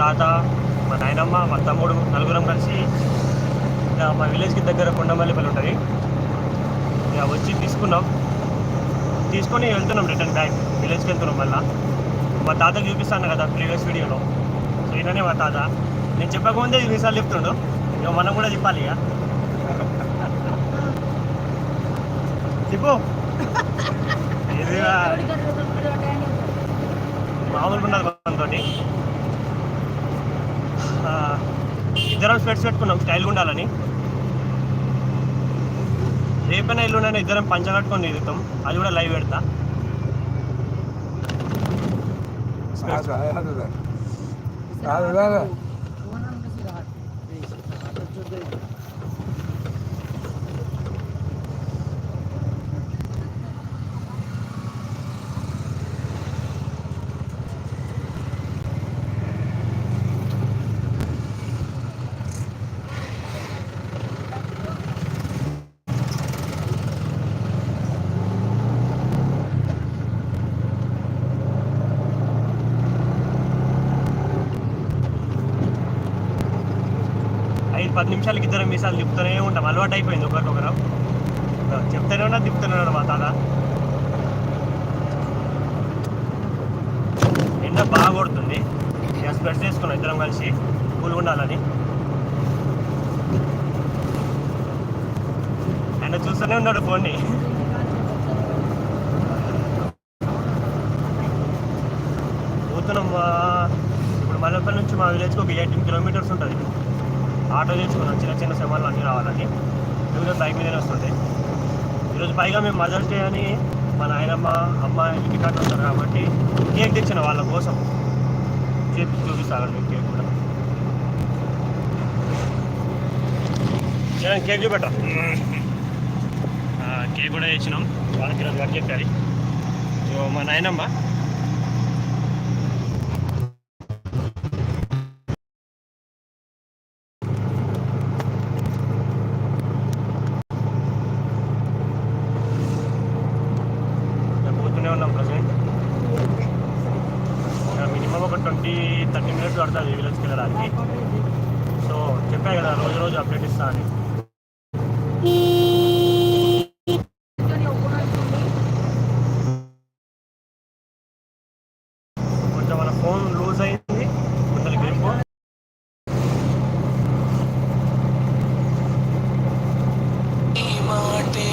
తాత మా నాయనమ్మ మా తమ్ముడు నలుగురం కలిసి ఇక మా విలేజ్కి దగ్గర కొండమల్లిపల్లి ఉంటుంది. ఇక వచ్చి తీసుకున్నాం. తీసుకొని వెళ్తున్నాం రిటర్న్ బ్యాక్ విలేజ్కి వెళ్తున్నాం మళ్ళా. మా తాతకి చూపిస్తాను కదా ప్రీవియస్ వీడియోలో సో ఈయననే మా తాత. నేను చెప్పకముందే ఎన్నిసార్లు చెప్తుండు. ఇక మనం కూడా చెప్పాలి ఇక. చెప్పు. మామూలుగా ఉన్నది మనతో ఇద్దరం స్పెట్స్ పెట్టుకున్నాం. స్టైల్గా ఉండాలని రేపైనా ఎల్లుండైనా ఇద్దరం పంచ కట్టుకొని తిరుగుతాం. అది కూడా లైవ్ పెడతా. రాదు, రాదు, మీసాలకి ఇద్దరు మీసాలు తిప్పుతూనే ఉంటాం. అలవాటు అయిపోయింది ఒకరికొకరు చెప్తూనే ఉన్నా తిప్పుతూనే ఉన్నాడు మా తాత. ఎండ బాగా కొడుతుంది. ఇక స్పెట్స్ చేసుకున్నాం ఇద్దరం కలిసి. కూల్ ఉండాలని. ఆయన చూస్తూనే ఉన్నాడు ఫోన్ని. పోతున్నాం ఇప్పుడు మల్లపల్లి నుంచి మా విలేజ్కి ఒక ఎయిటీన్ కిలోమీటర్స్ ఉంటుంది. ఆటో తెచ్చుకున్నాం చిన్న చిన్న సెమాన్లు అన్నీ రావాలని ఈరోజు బైక్ మీదనే వస్తుంది. ఈరోజు పైగా మేము మదర్స్ డే అని మా నాయనమ్మ అమ్మ ఇంటికాడ ఉంటారు కాబట్టి కేక్ తెచ్చిన వాళ్ళ కోసం చేపి చూపిస్తాను మీకు కేక్ కూడా. కేక్ చూపెట్టా కేక్ కూడా వేసినాం. వాళ్ళకి ఈరోజు కట్ చెప్పారు సో మా నాయనమ్మ ఇంకా పోతూనే ఉన్నాం ప్రజెంట్ మినిమం ఒక ట్వంటీ థర్టీ మినిట్స్ పడుతుంది విలేజ్కి వెళ్ళడానికి సో చెప్పా కదా రోజు రోజు అప్డేట్ ఇస్తా అని కొంచెం మన ఫోన్ లూజ్ అయింది కొంచెం గ్రిప్ నీ మాటే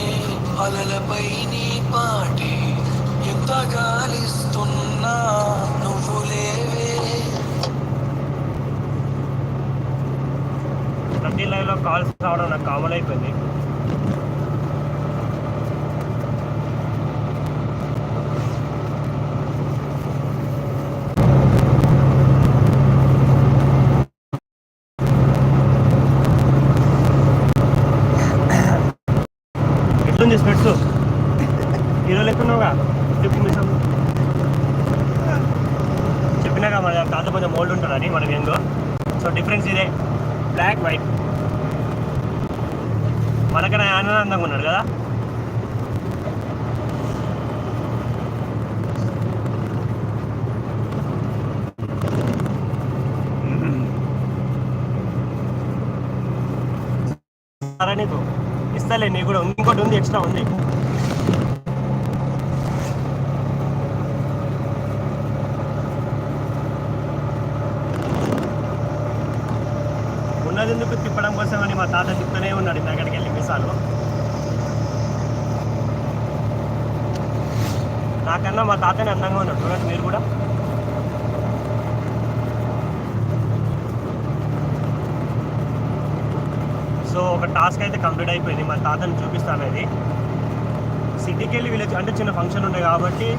అలలపై నీ పాటే ఎంత గాలిస్తున్నా నువ్వు లేవే ప్రతి లైవ్లో కాల్స్ నాకు కామన్ అయిపోయింది. ఎట్లుంది స్పెట్స్? హీరో లెక్కున్నావుగా? చెప్పు మీ చెప్పినాక మన తాత కొంచెం ఓల్డ్ ఉంటారని మనకి ఏందో. సో డిఫరెన్స్ ఇదే. బ్లాక్ వైట్ మనకన్నా ఆనందంగా ఉన్నాడు కదా? సరే నీకు. ఇస్తాలే నీకు కూడా ఇంకోటి ఉంది ఎక్స్ట్రా ఉంది. ఉన్నది ఎందుకు తిప్పడం కోసం అని మా తాత తిప్పుతూనే ఉన్నాడు ఇందాకడికి వెళ్ళి మిసాలు నాకన్నా మా తాతనే అందంగా ఉన్నాడు చూడండి మీరు కూడా. సో ఒక టాస్క్ అయితే కంప్లీట్ అయిపోయింది. మా తాతని చూపిస్తాను అది. సిటీకి వెళ్ళి విలేజ్ అంటే చిన్న ఫంక్షన్ ఉండే కాబట్టి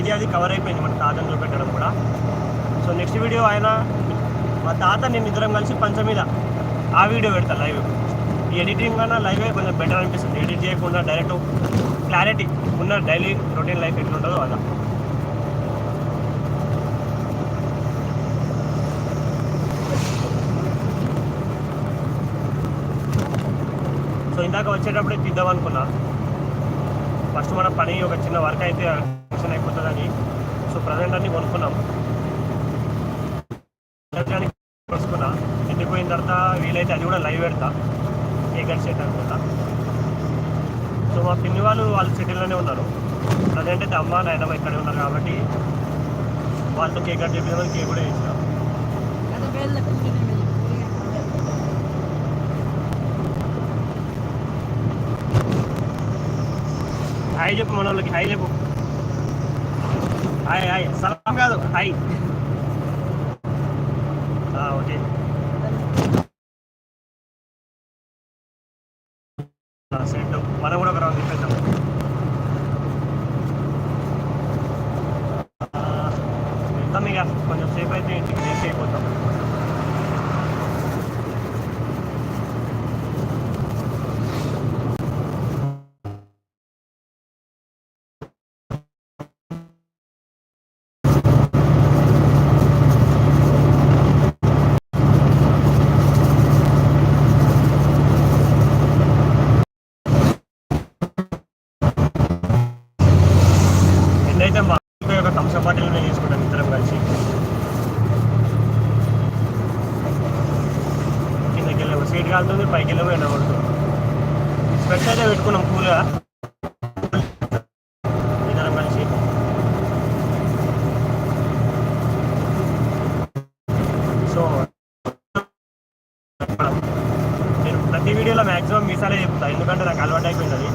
ఇది అది కవర్ అయిపోయింది మన తాతని చూపెట్టడం కూడా. సో నెక్స్ట్ వీడియో ఆయన మా తాత నేను ఇద్దరం కలిసి పంచ మీద ఆ వీడియో పెడతా లైవ్ ఈ ఎడిటింగ్ కన్నా లైవ్ కొంచెం బెటర్ అనిపిస్తుంది. ఎడిట్ చేయకుండా డైరెక్ట్ క్లారిటీ ఉన్న డైలీ రొటీన్ లైఫ్ ఎట్లుంటుందో అలా. సో ఇందాక వచ్చేటప్పుడే తీద్దాం అనుకున్నా. ఫస్ట్ మన పని ఒక చిన్న వర్క్ అయితే ఫంక్షన్ అయిపోతుందని. సో ప్రజెంట్ అన్ని కొనుక్కున్నాం. ఎలక్ట్రానిక్ వస్తున్నా తర్వాత వీలైతే అది కూడా లైవ్ పెడతా. ఏ గడిచేట సెట్ అనుకుంటా. సో మా పిన్ని వాళ్ళు వాళ్ళు సిటీలోనే ఉన్నారు. అయితే అమ్మ నాయనమ్మ ఇక్కడే ఉన్నారు కాబట్టి వాళ్ళతో కేక్ కట్ చేపించమని కేక్ కూడా me హాయ్ చెప్పు మన వాళ్ళకి హాయ్ చెప్పు. Hi hi. సలాం కాదు హాయ్ ఆ, ఓకే ఆ, సెట్ మనం కూడా ఒక రౌండ్ తిప్పేద్దాం ఆ, వెళ్తాం ఇక కొంచెం సేపు అయితే ఇంటికి లేట్ అయిపోతాం ఎంతైతే మా ఇంట్లో ఒక థమ్స్అప్ బాటిల్ నేను తీసుకుంటాను ఇద్దరం కలిసి. కిందకి వెళ్ళాము సీట్ కాలుతుంది పైకి వెళ్ళాము ఎండ పడుతుంది స్పెట్స్ అయితే పెట్టుకున్నాం కూల్గా. ఇద్దరం కలిసి. సో నేను ప్రతి వీడియోలో మ్యాక్సిమం మీసాలే చెప్తాను ఎందుకంటే నాకు అలవాటు అయిపోయింది అది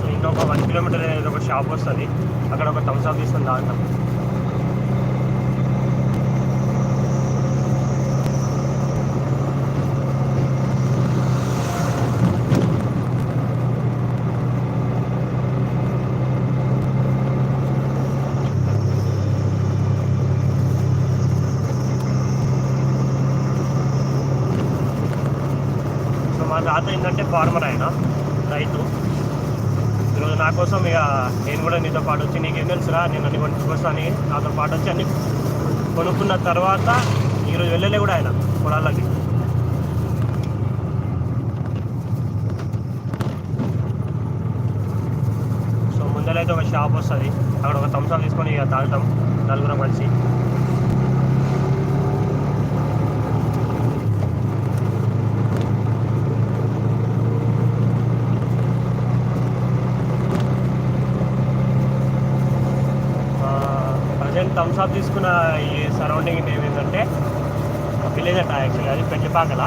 సో ఇంకా ఒక వన్ కిలోమీటర్ అనేది ఒక షాప్ వస్తుంది అక్కడ ఒక థమ్స్అప్ అప్ తీసుకొని తాగుతాం సో మా తాత ఏంటంటే ఫార్మర్ ఆయన. నా కోసం ఇక నేను కూడా నీతో పాటు వచ్చి నీకేం తెలుసురా? నేను అన్ని కొనుక్కొస్తా అని నాతో పాటు వచ్చి అన్ని కొనుక్కున్న తర్వాత ఈరోజు వెళ్ళలే కూడా ఆయన పొలాలకి. సో ముందరైతే ఒక షాప్ వస్తుంది. అక్కడ ఒక థమ్స్అప్ తీసుకొని ఇక తాగుతాం నలుగురం కలిసి. ప్రజెంట్ థమ్స్ అప్ తీసుకున్న ఈ సరౌండింగ్ నేమ్ ఏంటంటే విలేజ్ అంట యాక్చువల్లీ అది పెళ్ళిపాకల.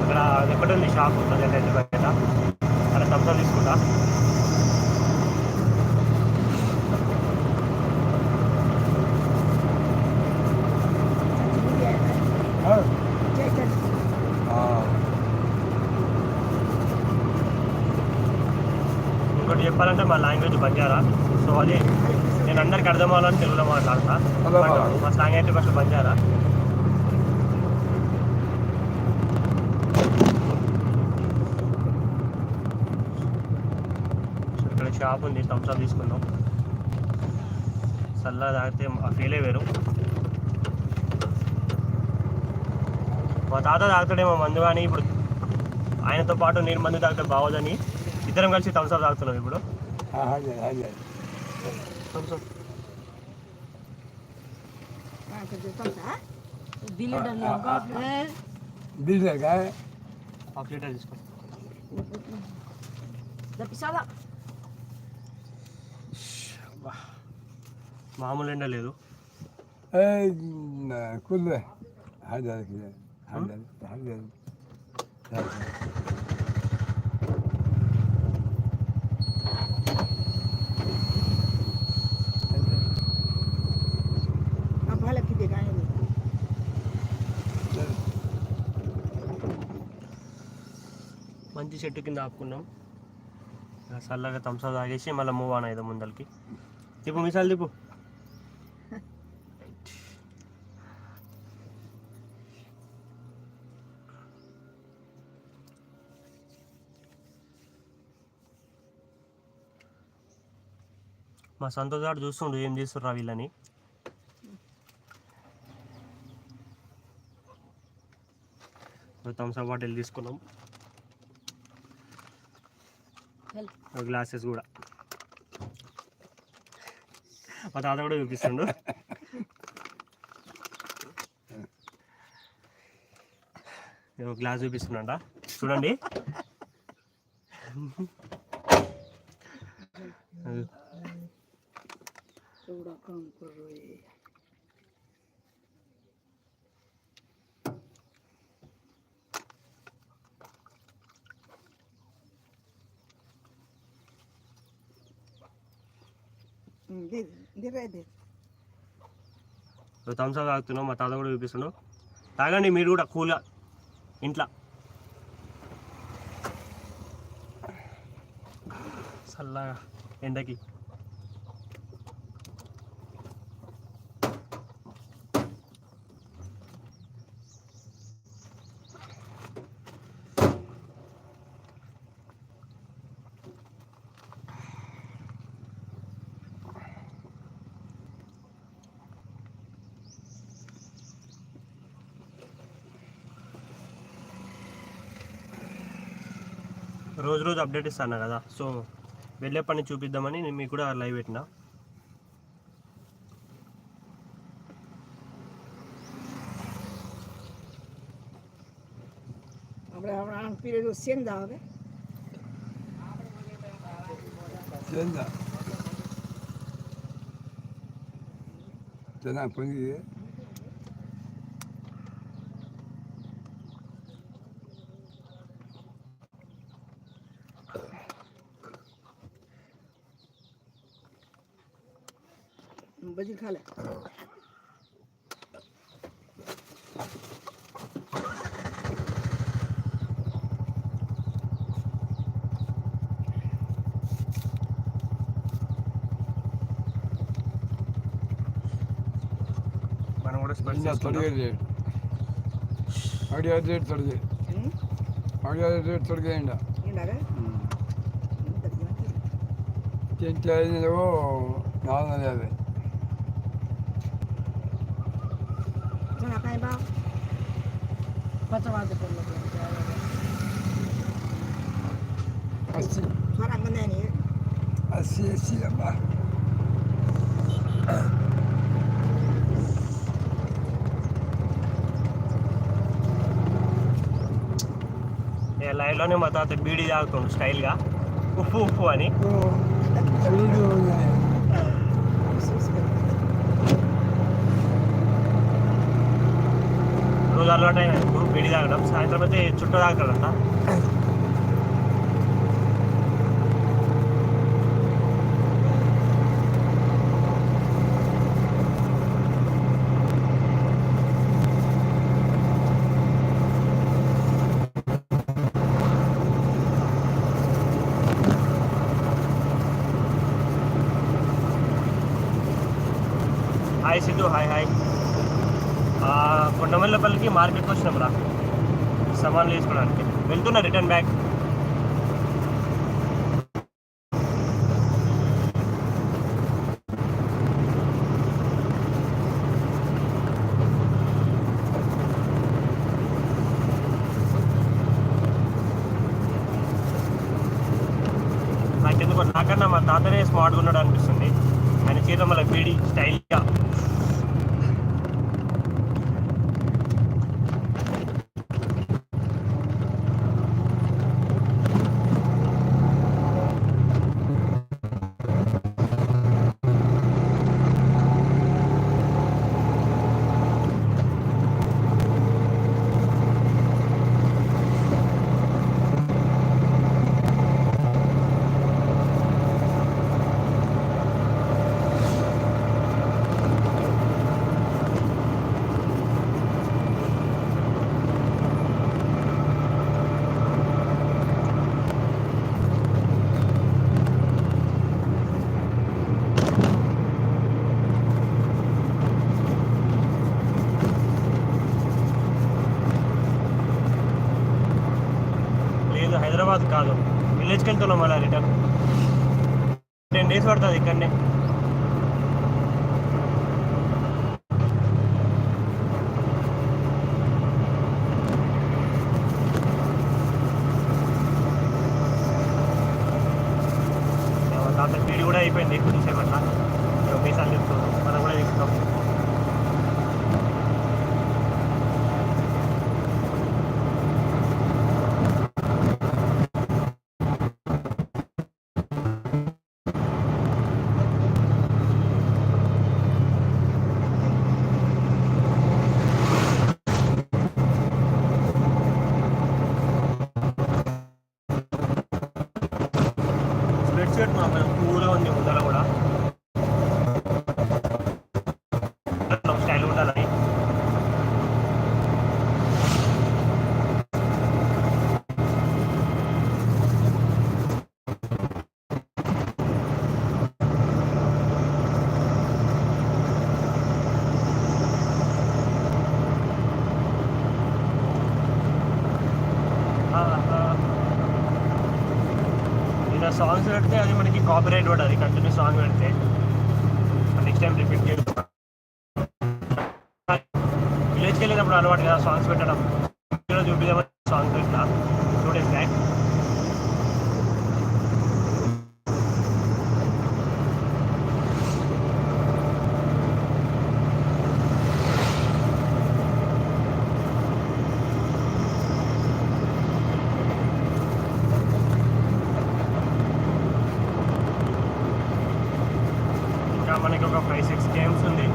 అక్కడ అది ఒకటి ఉంది షాప్ ప్రజెంట్ అయితే బయట. అక్కడ థమ్స్ అప్ తీసుకుంటా. ఇంకోటి చెప్పాలంటే మా లాంగ్వేజ్ బంజారా. సో అది నేను అందరికి అర్థం అవ్వాలని తెలుగులో మాట్లాడతా. మా స్లాంగ్ అయితే ఫస్ట్ బంజారా సో ఇక్కడ షాప్ ఉంది థమ్స్అప్ తీసుకున్నాం చల్లగా తాగితే ఆ ఫీలే వేరు. మా తాత తాగుతాడేమో మందు కానీ ఇప్పుడు ఆయనతో పాటు నేను మందు తాగితే బాగోదని ఇద్దరం కలిసి థమ్స్అప్ తాగుతున్నాం ఇప్పుడు. బిల్డర్గా హాఫ్ లీటర్. తీసుకోండి మామూలు ఎండ లేదు. కుల్లే హాజరు హాజరు హాజరు మంచి చెట్టు కింద ఆపుకున్నాం. చల్లగా థమ్స్అప్ తాగేసి మళ్ళీ మూవ్ ఆన్ అవుదాం ముందరికి తిప్పు మిసాలు తిప్పు. మా సంతోష్ గారు చూస్తుండు ఏం చేస్తుర్రా వీళ్ళని. థమ్స్అప్ బాటిల్ తీసుకున్నాం చల్ గ్లాసెస్ కూడా. మా తాత కూడా చూపిస్తుండు. గ్లాస్ చూపిస్తున్నాడ చూడండి. చూడకంకుర్రోయ్. థమ్స్ అప్ తాగుతున్నావు మా తాత కూడా చూపిస్తుండు తాగండి మీరు కూడా కూల్గా ఇంట్లో. చల్లగా ఎండకి. రోజు రోజు అప్డేట్ ఇస్తాను కదా? సో వెళ్ళే పని చూపిద్దామని నేను మీకు కూడా లైవ్ పెట్టిన. చెందా? పొంగి बजी खा ले ತಡೆಯೋದು ಅಡಿಯೋದು ತಡೆದು ಅಡಿಯೋದು ತಡೆದ ಇಂಡ ತಿಂತಾಯಿದೆವು ನಾಲ್ಕು ಅದೇ খাই বা কত বাজে করলো খরা মনে নেই আসি আসি বা లైవ్లోనే మా తాత బీడీ తాగుతుండు స్టైల్గా ఉప్పు ఉప్పు అని రోజు అలవాటు అయిన బీడీ తాగడం సాయంత్రం అయితే చుట్టూ తాగుతాడంట హాయ్ సిద్ధు హాయ్ హాయ్ ఆ, కొండమల్లపల్లికి మార్కెట్కి వచ్చినాం రా. సమాన్లు వేసుకోవడానికి వెళ్తున్నా రిటర్న్ బ్యాక్. నాకెందుకు నాకన్నా మా తాతనే స్మార్ట్గా ఉన్నాడు అనిపిస్తుంది. ఆయన చేత మళ్ళీ బీడి స్టైల్గా లేదు హైదరాబాద్ కాదు. విలేజ్కి వెళ్తున్నాం మళ్ళీ రిటర్న్ టెన్ డేస్ పడుతుంది ఇక్కడనే. సాంగ్స్ పెడితే అది మనకి కాపీరైట్ పడాలి కంటిన్యూ సాంగ్ పెడితే. మనకి ఒక ఫైవ్ సిక్స్ గేమ్స్ ఉంది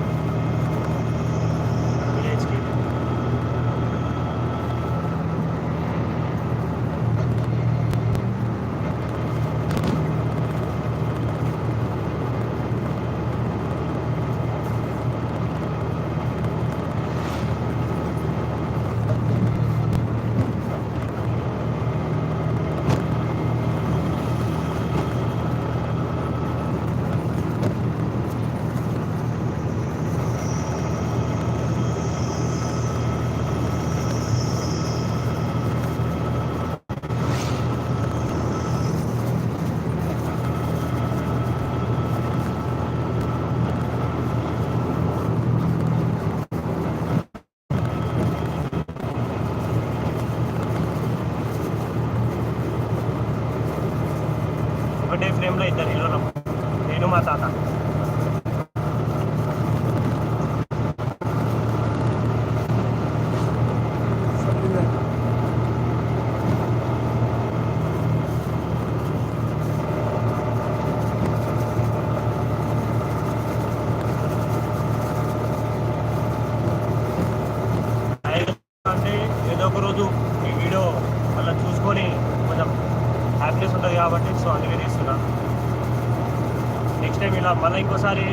నెక్స్ట్ టైం ఇలా మళ్ళీ ఇంకోసారి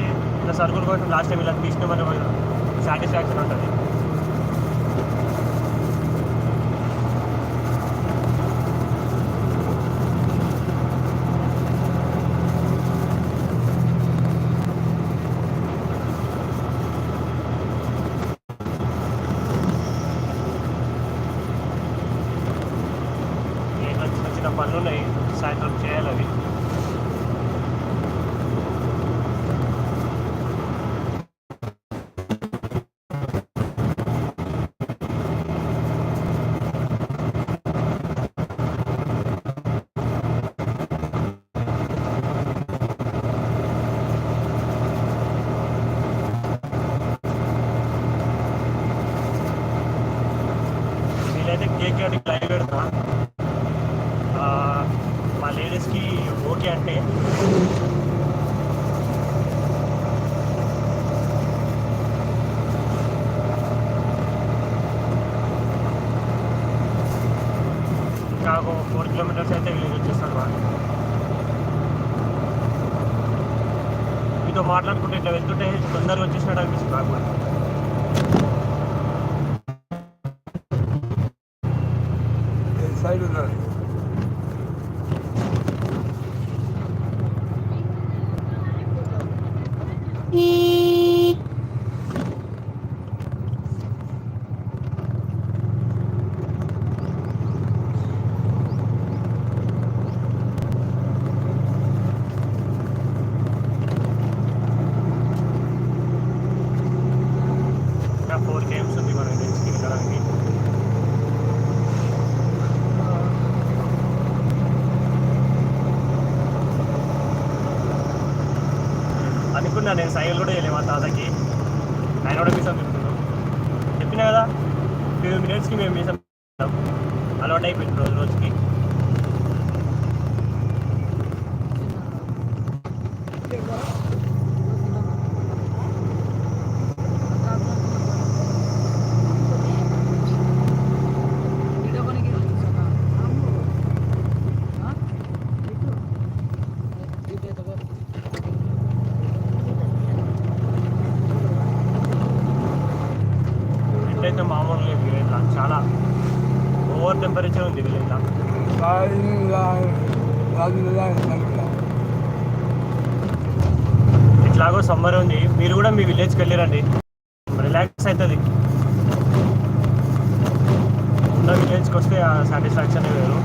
ఇలా సర్కుల్ కోసం లాస్ట్ టైం ఇలా తీసుకుని సాటిస్ఫాక్షన్ ఉంటుంది. వచ్చేస్తాడు వాడు మీతో మాట్లాడుకుంటే ఇట్లా వెళ్తుంటే తొందరగా వచ్చేసినాడు అనిపిస్తుంది నేను సైకిల్ కూడా చేయలేము మా తాతకి. ఆయన కూడా మీసం చెప్తున్నాను చెప్పినా కదా? ఫిఫ్టీ మినిట్స్కి మేము మీసం తిప్పుతాం. అలవాటు అయిపోయింది రోజు రోజుకి ఎంతైతే మామూలు లేదు విలేజ్లో చాలా ఓవర్ టెంపరేచర్ ఉంది విలేజ్లో ఇట్లాగో సమ్మర్ ఉంది. మీరు కూడా మీ విలేజ్కి వెళ్ళిరండి. రిలాక్స్ అవుతుంది. ఉన్న విలేజ్కి వస్తే ఆ సాటిస్ఫాక్షన్ వేరు.